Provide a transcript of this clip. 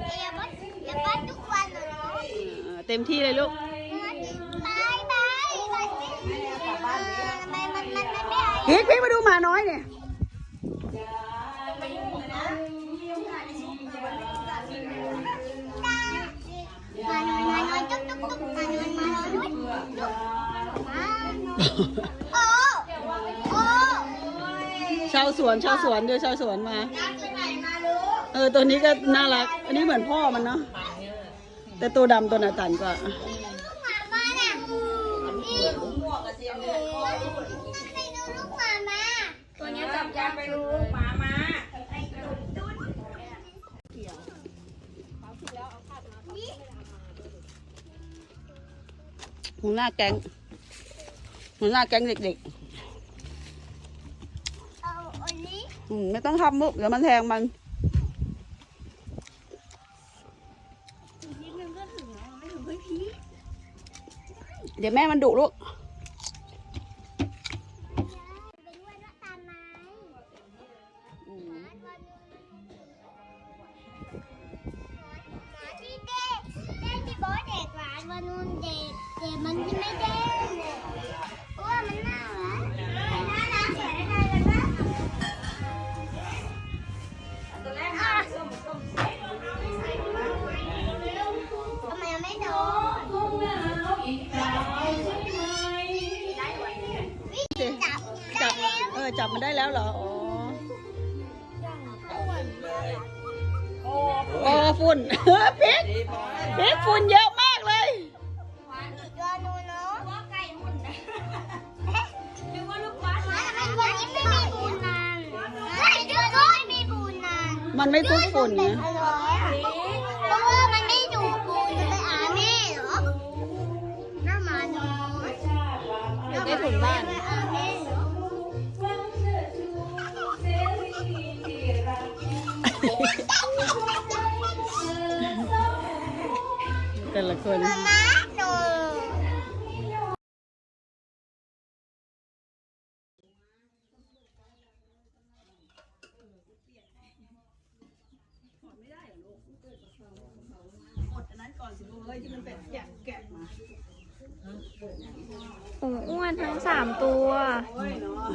เลยเนาะเออเต็มที่เลยลูกบายบายบายสิทำไมมันมันมันไม่ได้พีกพีกมาดูหมาน้อยเนี่ยมาหน่อยมาหน่อยจุ๊บจุ๊บจุ๊บมาหน่อยมาหน่อยด้วยจุ๊บมาหน่อยโอ้โอ้ชาวสวนชาวสวนเดี๋ยวชาวสวนมาน้ำตัวไหนมาลูก เออตัวนี้ก็น่ารัก อันนี้เหมือนพ่อมันเนาะแต่ตัวดำตัวหนาตันกว่าลูกหมามาน่ะนี่ให้ดูลูกหมามาตัวเนี้ยจับยากไปลูกหมามาหัวหน้าแก๊งหัวหน้าแก๊งเด็กเอาอันนี้ๆอืมไม่ต้องทำลูกเดี๋ยวมันแทงมัน นิดนึงก็ถึงแล้วไม่ถึงเฮ้ยพี่เดี๋ยวแม่มันดุลูกเป็นวันว่าตามไม้ที่เด้เด้ที่บอสเด็กหวานวันนู้นเด็กแต่มันไม่เด้งเลยว่ามันน่ารักน่ารักสวยได้เลยปะตัวแรกมาส้ ทำไมยังไม่โดนวิธีจับจับเออจับมันได้แล้วเหรอ อ๋อโอ้ฝุ่นพริกพริกฝุ่นเยอะมากเลยอีกตัวนูนเนาะ แต่ละคนมาม่าหนูโอ้อ้วนทั้งสามตัวโอ้ยเนาะ